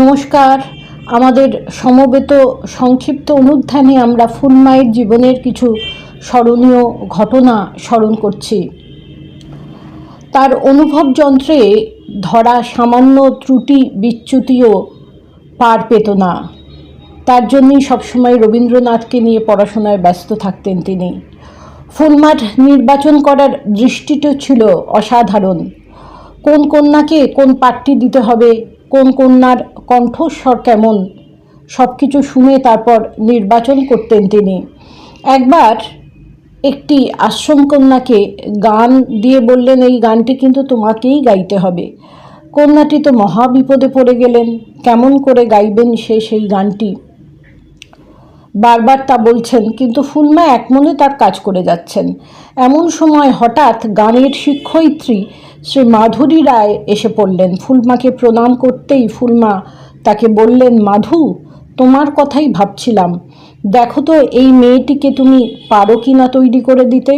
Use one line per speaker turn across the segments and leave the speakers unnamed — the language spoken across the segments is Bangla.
নমস্কার। আমাদের সমবেত সংক্ষিপ্ত অনুধ্যানে আমরা ফুলমায়ের জীবনের কিছু স্মরণীয় ঘটনা স্মরণ করছি। তার অনুভব যন্ত্রে ধরা সামান্য ত্রুটি বিচ্যুতিও পার পেত না। তার জন্যই সবসময় রবীন্দ্রনাথকে নিয়ে পড়াশোনায় ব্যস্ত থাকতেন তিনি। ফুলমার নির্বাচন করার দৃষ্টিটা ছিল অসাধারণ। কোন কন্যাকে কোন পাঠটি দিতে হবে কোন কন্যার কণ্ঠস্বর কেমন? সব কিছু শুনে তারপর নির্বাচন করতেন তিনি। একবার একটি আশ্রম কন্যাকে গান দিয়ে বললেন, এই গানটি কিন্তু তোমাকেই গাইতে হবে। কন্যাটি তো মহাবিপদে পড়ে গেলেন। কেমন করে গাইবেন সে সেই গানটি? বারবার তা বলছেন, কিন্তু ফুলমা একমনে তার কাজ করে যাচ্ছেন। এমন সময় হঠাৎ গানের শিক্ষয়িত্রী শ্রী মাধুরী রায় এসে পড়লেন। ফুলমাকে প্রণাম করতেই ফুলমা তাকে বললেন, মাধু, তোমার কথাই ভাবছিলাম। দেখো তো, এই মেয়েটিকে তুমি পারো কি না তৈরি করে দিতে?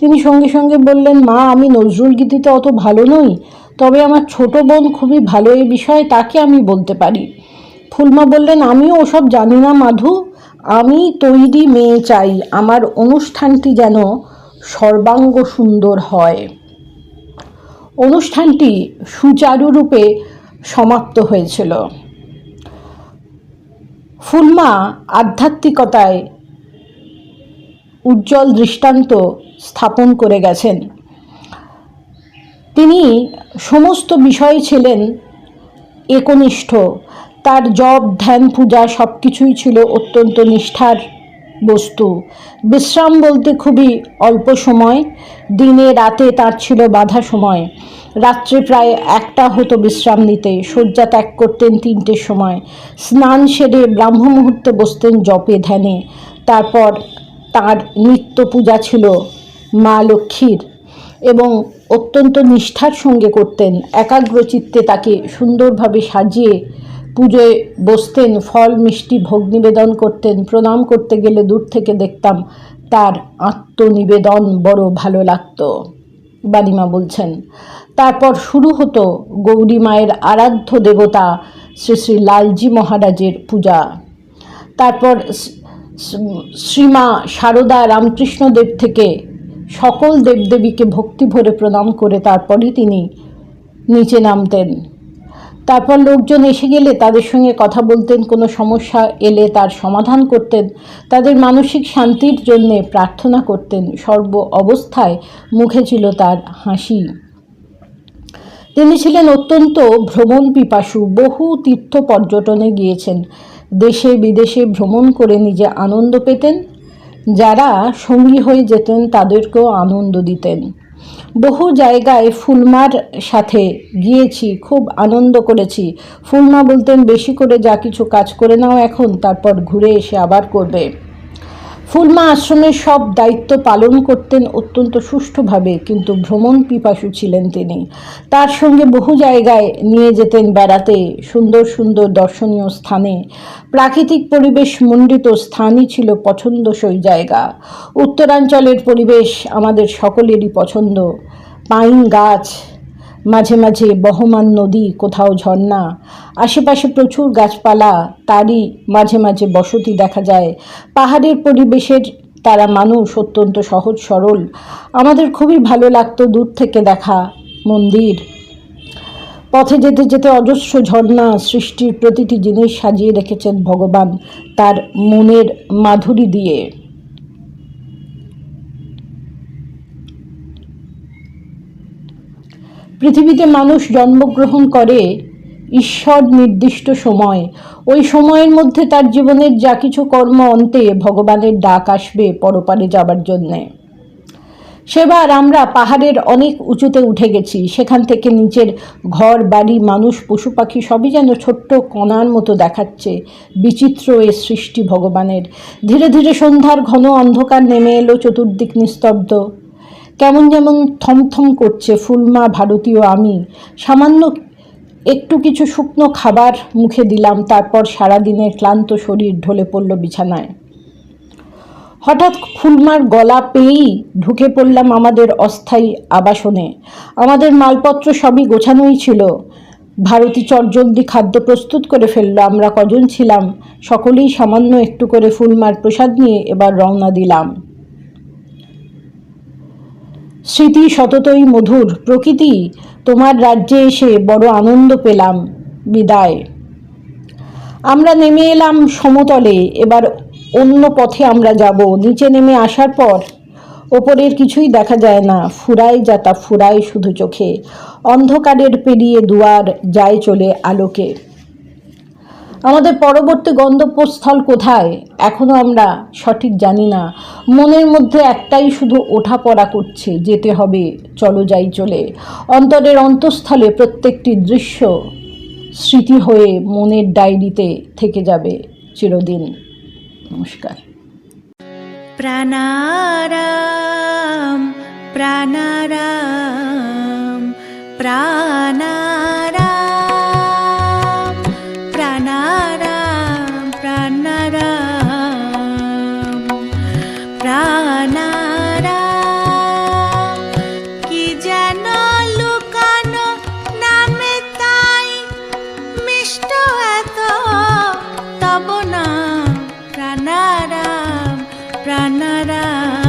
তিনি সঙ্গে সঙ্গে বললেন, মা, আমি নজরুল গীতিতে অত ভালো নই, তবে আমার ছোট বোন খুবই ভালো এই বিষয়ে তাকে আমি বলতে পারি। ফুলমা বললেন, আমিও ওসব জানি না মাধু। আমি তৈরি মেয়ে চাই, আমার অনুষ্ঠানটি যেন সর্বাঙ্গ সুন্দর হয়। অনুষ্ঠানটি সুচারুরূপে সমাপ্ত হয়েছিল। ফুলমা আধ্যাত্মিকতায় উজ্জ্বল দৃষ্টান্ত স্থাপন করে গেছেন। তিনি সমস্ত বিষয়ে ছিলেন একনিষ্ঠ। তার জপ ধ্যান, পূজা সব কিছুই ছিল অত্যন্ত নিষ্ঠার বস্তু। বিশ্রাম বলতে খুবই অল্প সময়, দিনে, রাতে তার ছিল বাধা সময়। রাত্রে প্রায় একটা হতো বিশ্রাম নিতে, শয্যা ত্যাগ করতেন তিনটের সময়। স্নান সেরে ব্রাহ্ম মুহূর্তে বসতেন জপে, ধ্যানে। তারপর তার নিত্য পূজা ছিল মা লক্ষ্মীর এবং অত্যন্ত নিষ্ঠার সঙ্গে করতেন। একাগ্র চিত্তে তাকে সুন্দরভাবে সাজিয়ে পুজোয় বসতেন, ফল, মিষ্টি, ভোগ নিবেদন করতেন, প্রণাম করতে গেলে দূর থেকে দেখতাম তার আত্মনিবেদন বড় ভালো লাগতো। বাদিমা বলছেন, তারপর শুরু হতো গৌরী মায়ের আরাধ্য দেবতা শ্রী শ্রী লালজি মহারাজের পূজা। তারপর শ্রীমা সারদা রামকৃষ্ণদেব থেকে সকল দেবদেবীকে ভক্তি ভরে প্রণাম করে তারপরই তিনি নিচে নামতেন। তারপর লোকজন এসে গেলে তাদের সঙ্গে কথা বলতেন, কোনো সমস্যা এলে তার সমাধান করতেন, তাদের মানসিক শান্তির জন্যে প্রার্থনা করতেন, সর্ব অবস্থায় মুখে ছিল তার হাসি। তিনি ছিলেন অত্যন্ত ভ্রমণ পিপাসু, বহু তীর্থ পর্যটনে গিয়েছেন, দেশে বিদেশে ভ্রমণ করে নিজে আনন্দ পেতেন, যারা সঙ্গী হয়ে যেতেন তাদেরকেও আনন্দ দিতেন। বহু জায়গায় ফুলমার সাথে গিয়েছি, খুব আনন্দ করেছি। ফুলমা বলতেন, বেশি করে যা কিছু কাজ করে নাও এখন, তারপর ঘুরে এসে আবার করবে। ফুলমা আশ্রমের সব দায়িত্ব পালন করতেন অত্যন্ত সুষ্ঠুভাবে, কিন্তু ভ্রমণ পিপাসু ছিলেন তিনি। তার সঙ্গে বহু জায়গায় নিয়ে যেতেন বেড়াতে, সুন্দর সুন্দর দর্শনীয় স্থানে। প্রাকৃতিক পরিবেশ মণ্ডিত স্থানই ছিল পছন্দসই জায়গা। উত্তরাঞ্চলের পরিবেশ আমাদের সকলেরই পছন্দ। পাইন গাছ মাঝে মাঝে বহমান নদী, কোথাও ঝর্ণা, আশেপাশে প্রচুর গাছপালা, তারই মাঝে মাঝে বসতি দেখা যায়। পাহাড়ের পরিবেশের তারা মানুষ অত্যন্ত সহজ সরল। আমাদের খুবই ভালো লাগতো দূর থেকে দেখা মন্দির। পথে যেতে যেতে অজস্র ঝর্ণা সৃষ্টির প্রতিটি জিনিস সাজিয়ে রেখেছেন ভগবান তার মনের মাধুরী দিয়ে। পৃথিবীতে মানুষ জন্মগ্রহণ করে ঈশ্বর নির্দিষ্ট সময়। ওই সময়ের মধ্যে তার জীবনের যা কিছু কর্ম অন্তে ভগবানের ডাক আসবে পরপারে যাবার জন্যে। সেবার আমরা পাহাড়ের অনেক উঁচুতে উঠে গেছি, সেখান থেকে নিচের ঘর, বাড়ি, মানুষ, পশু পাখি সবই যেন ছোট্ট কণার মতো দেখাচ্ছে, বিচিত্র এ সৃষ্টি ভগবানের। ধীরে ধীরে সন্ধ্যার ঘন অন্ধকার নেমে এলো, চতুর্দিক নিস্তব্ধ। কেমন যেমন থমথম করছে ফুলমা, ভারতীয় আমি, সামান্য একটু কিছু শুকনো খাবার মুখে দিলাম, তারপর সারাদিনের ক্লান্ত শরীর ঢলে পড়ল বিছানায়। হঠাৎ ফুলমার গলা পেয়েই ঢুকে পড়লাম আমাদের অস্থায়ী আবাসনে। আমাদের মালপত্র সবই গোছানোই ছিল। ভারতী চটজলদি খাদ্য প্রস্তুত করে ফেলল, আমরা কজন ছিলাম, সকলেই সামান্য একটু করে ফুলমার প্রসাদ নিয়ে এবার রওনা দিলাম। স্মৃতি সততই মধুর, প্রকৃতি তোমার রাজ্যে এসে বড় আনন্দ পেলাম, বিদায়। আমরা নেমে এলাম সমতলে, এবার অন্য পথে আমরা যাব। নিচে নেমে আসার পর ওপরের কিছুই দেখা যায় না। ফুরায় যাতা ফুরায় শুধু চোখে। অন্ধকারের পেরিয়ে দুয়ার যায় চলে আলোকে। আমাদের পরবর্তী গন্তব্যস্থল কোথায়? এখনও আমরা সঠিক জানি না। মনের মধ্যে একটাই শুধু ওঠা পড়া করছে, যেতে হবে, চলো যাই চলে। অন্তরের অন্তঃস্থলে প্রত্যেকটি দৃশ্য স্মৃতি হয়ে মনের ডায়েরিতে থেকে যাবে চিরদিন। নমস্কার।
প্রাণারাম প্রাণারাম প্রাণারাম। रा